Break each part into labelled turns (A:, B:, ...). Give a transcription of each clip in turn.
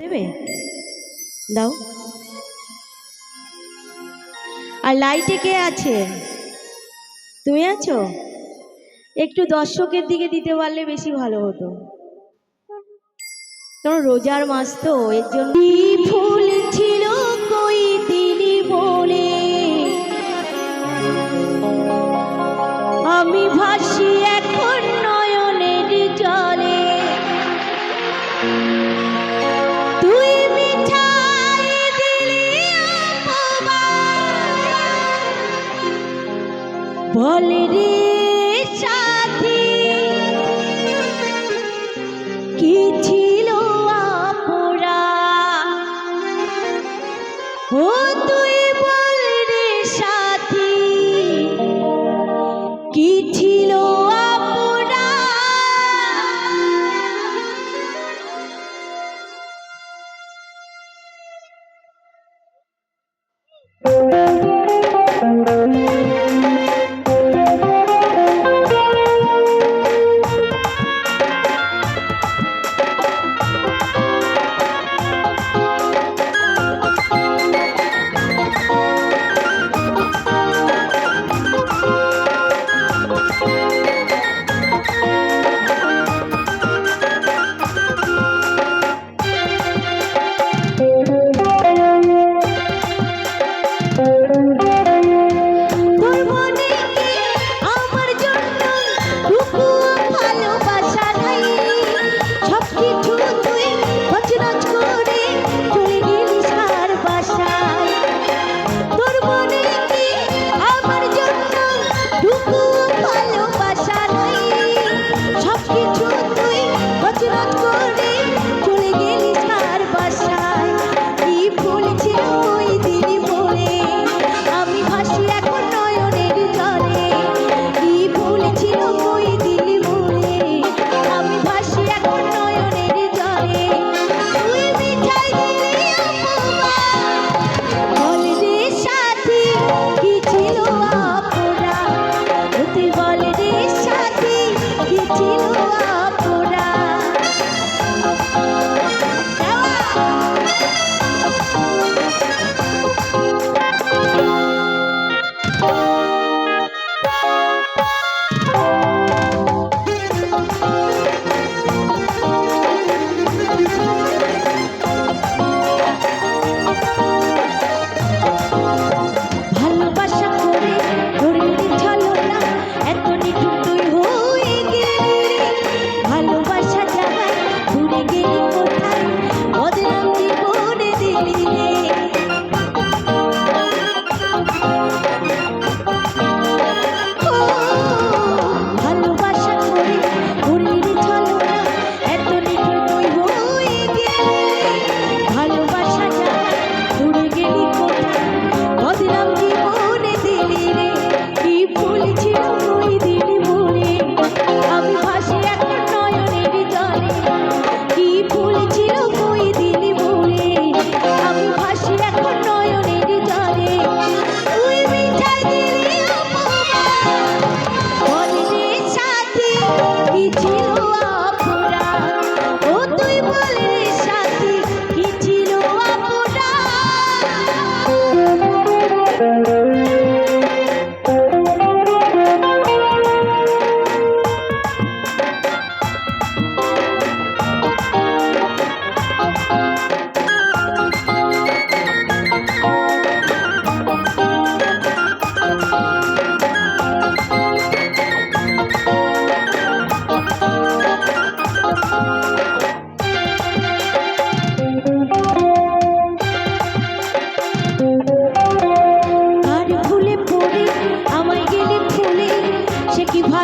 A: দেবে? দাও। আর লাইটে কে আছে? তুমি আছো? একটু দর্শকের দিকে দিতে পারলে বেশি ভালো হতো। কারণ রোজার মাস তো, এর জন্য ছিল কই তিনি বলে? বল রে সাথী, কি ছিল আপুরা? ও তুই বল রে সাথী, কি ছিল আপুরা? thank you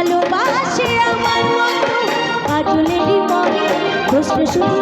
A: ভালোবাসে আমার মতো। কাজলেরই মনে বসবে শুধু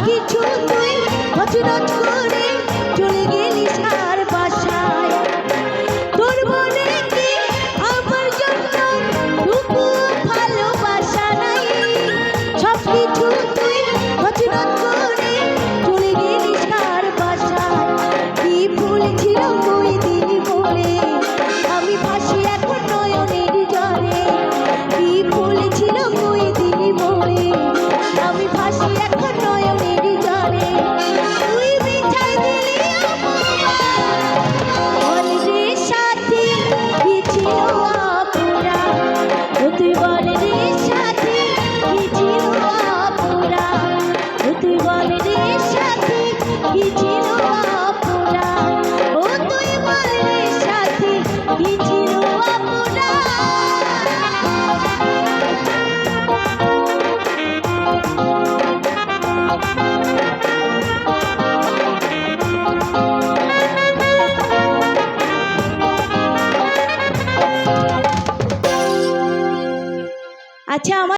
A: কিছু তুই অচিরত করে চলে গেলি সার বাসায় তোর মনে কি আমার জন্য টুকু ভালোবাসা তুই অচিরত করে আমি ভাসি এখনও আচ্ছা আমার